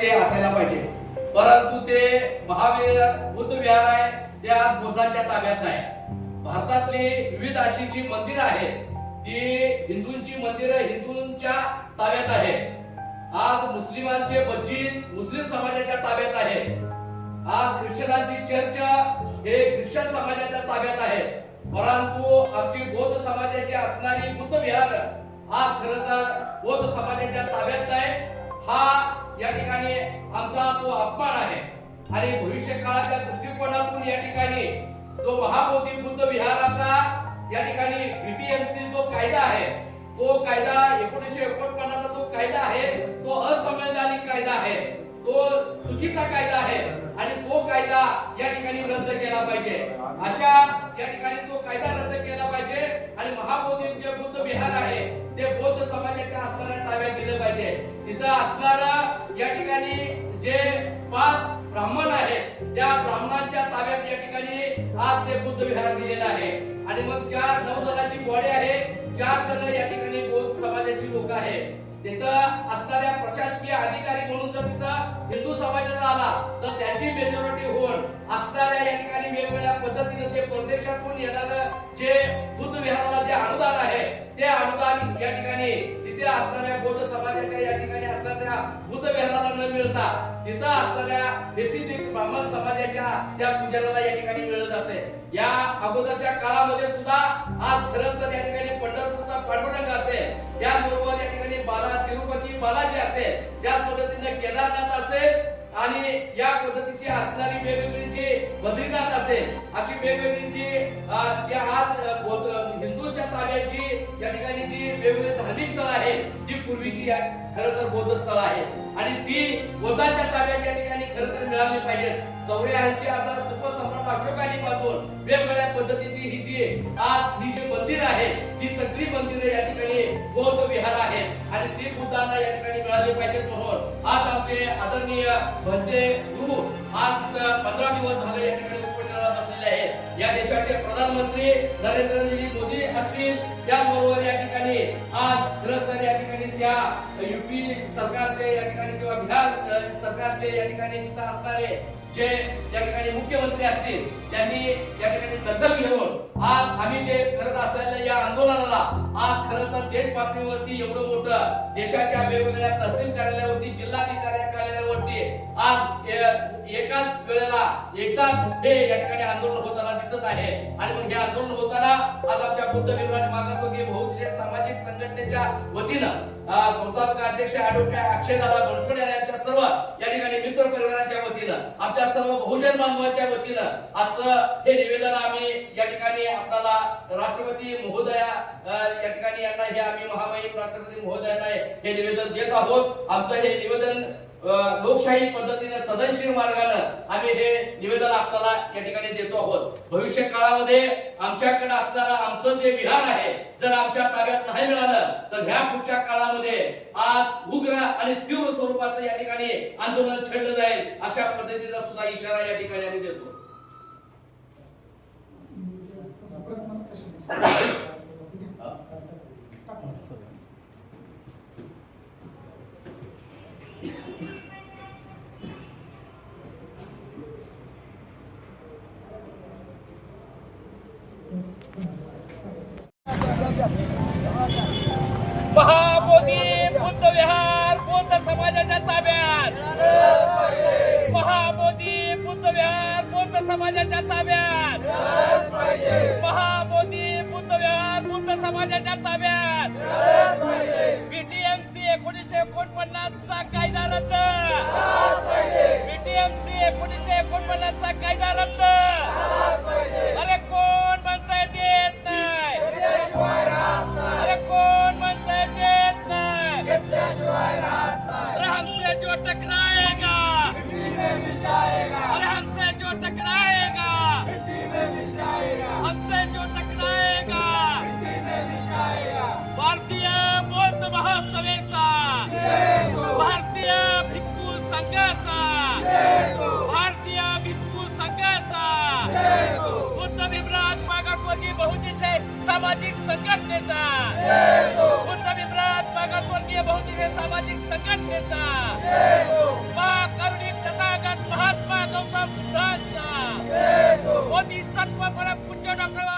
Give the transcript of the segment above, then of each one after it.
ते असायला पाहिजे. परंतु ते महावीर बुद्ध विहार आहे ते आज बुद्धांच्या ताब्यात नाही. भारतातली विविध अशी जी मंदिरं आहेत ती हिंदूंची मंदिरं हिंदूंच्या ताब्यात आहे आज मुस्लिमांचे मस्जिद मुस्लिम समाजाच्या ताब्यात आहे. आज ख्रिश्चनांची चर्च हे ख्रिश्चन समाजाच्या ताब्यात आहे. परंतु आमची बौद्ध समाजाची असणारी बुद्ध विहार आज खर तर बौद्ध समाजाच्या ताब्यात नाही. हा या ठिकाणी आमचा तो अपमान आहे. आणि भविष्य काळाच्या दृष्टिकोनातून या ठिकाणी जो महाबोधी बुद्ध विहाराचा या ठिकाणी बीटीएमसी जो कायदा आहे तो कायदा एकोणीसशे एकोणपन्नासचा जो कायदा आहे तो असंवैधानिक कायदा आहे. तो चुकीचा कायदा आहे आणि तो कायदा या ठिकाणी रद्द केला पाहिजे. अशा या ठिकाणी तो कायदा रद्द केला पाहिजे आणि महाबोधी जे बुद्ध विहार आहे ते बौद्ध समाजाच्या असणाऱ्या ताब्यात दिले पाहिजे. तिथं असणार या ठिकाणी जे पाच ब्राह्मण आहेत त्या ब्राह्मणांच्या ताब्यात या ठिकाणी आज ते बुद्ध विहार दिलेलं आहे. आणि मग चार नऊ जणांची बॉडी आहे. चार जण या ठिकाणी बौद्ध समाजाची लोक आहेत. तिथं असणाऱ्या प्रशासकीय अधिकारी म्हणून जर तिथं हिंदू समाजाचा आला तर त्याची मेजॉरिटी होऊन असणाऱ्या बौद्ध समाजाच्या या ठिकाणी असणाऱ्या बुद्धविहाराला न मिळता तिथं असणाऱ्या रेसिपिक ब्राह्मण समाजाच्या त्या पूजनाला या ठिकाणी मिळत जाते या अगोदरच्या काळामध्ये सुद्धा आज खरं तर या ठिकाणी पंढरपूरचा पांडुरंग असेल त्याचबरोबर या ठिकाणी बाला तिरुपती बालाजी असेल त्याच पद्धतीने केदारनाथ असेल आणि या पद्धतीची असणारी वेगवेगळी जी बद्रीनाथ असेल अशी वेगवेगळी जी ठिकाणी जी वेगवेगळी धार्मिक स्थळ आहेत ती पूर्वीची खर तर बौद्ध स्थळ आहे आणि ती बोधाच्या ताब्यात ठिकाणी खर तर मिळाली पाहिजेत. चौऱ्याऐंशी हजार सम्राट अशोकाने बांधून वेगवेगळ्या पद्धतीची ही जी आज ही जी मंदिर आहे ही सगळी मंदिरे या ठिकाणी बौद्ध विहार आहेत. आणि ती बुद्धांना या ठिकाणी मिळाली पाहिजेत म्हणून आज आमचे आदरणीय भंते गुरु आज पंधरा दिवस झाले या ठिकाणी या देशाचे प्रधानमंत्री नरेंद्रजी मोदी असतील. त्याबरोबर या ठिकाणी आज तर या ठिकाणी त्या युपी सरकारचे या ठिकाणी किंवा बिहार सरकारचे या ठिकाणी तिथं असणारे जे या ठिकाणी मुख्यमंत्री असतील त्यांनी या ठिकाणी दखल घेऊन आज आम्ही जे करत असलेल्या या आंदोलनाला आज खरं तर देश पातळीवरती एवढं मोठं देशाच्या वेगवेगळ्या तहसील कार्यालयावरती जिल्हाधिकारी कार्यालयावरती आज एकाच वेळेला एकदाच हे या ठिकाणी आंदोलन होताना दिसत आहे. आणि मग हे आंदोलन होताना आज आमच्या बुद्ध विभाग मागासवर्गीय बहुजन सामाजिक संघटनेच्या वतीनं संस्थापक अध्यक्ष अॅडव्होकेट अक्षय दादा बनसोडे यांच्या सर्व या ठिकाणी मित्र परिवाराच्या वतीनं आमच्या सर्व बहुजन बांधवांच्या वतीनं आजचं हे निवेदन आम्ही या ठिकाणी आपल्याला राष्ट्रपती महोदया या ठिकाणी यांना हे आम्ही महामहिम राष्ट्रपती महोदयांना हे निवेदन देत आहोत. आमचं हे निवेदन लोकशाही पद्धतीने सदनशील मार्गानं आम्ही हे निवेदन आपल्याला या ठिकाणी देतो आहोत. भविष्य काळामध्ये आमच्याकडे असणारा आमचं जे विधान आहे जर आमच्या ताब्यात नाही मिळालं तर ह्या पुढच्या काळामध्ये आज उग्र आणि तीव्र स्वरूपाचं या ठिकाणी आंदोलन छेडलं जाईल अशा पद्धतीचा सुद्धा इशारा या ठिकाणी आम्ही देतो. समाजाच्या ताब्यात. महाबोधी बुद्ध विहार बौद्ध समाजाच्या ताब्यात. बीटीएमसी एकोणीसशे एकोणपन्नास चा कायदा रद्द. बीटीएमसी एकोणीसशे एकोणपन्नास चा कायदा रद्द. अरे कोण म्हणताय देत नाही? अरे कोण म्हणताय देत नाही? अरे हमसे जो भारतीय बौद्ध महासभेचा. भारतीय भिक्खू संघाचा. भारतीय भिक्खू संघाचा. बुद्ध भीमराज मागासवर्गीय बहुदिशय सामाजिक संघटनेचा. बुद्ध भीमराज मागासवर्गीय बहुदिशय सामाजिक संघटनेचा. मा करुणी तथागत महात्मा गौतम बुद्धांचा. मोदी सत्व परम पूज्य डॉक्टर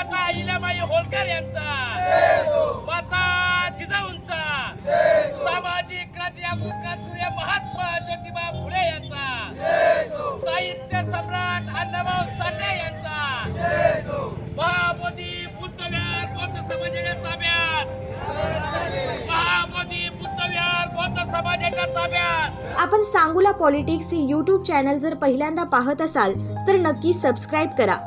माता अहिल्याबाई होलकर यांचा. माता जिजाऊंचा. सामाजिक क्रांती सूर्य महात्मा ज्योतिबा फुले यांचा. साहित्य सम्राट अण्णाभाऊ साठे यांचा. महाबोधी बुद्धविहार बौद्ध समाजाच्या ताब्यात. महाबोधी बुद्धविहार बौद्ध समाजाच्या ताब्यात. आपण सांगूला पॉलिटिक्स हे यूट्यूब चॅनल जर पहिल्यांदा पाहत असाल तर नक्की सबस्क्राईब करा.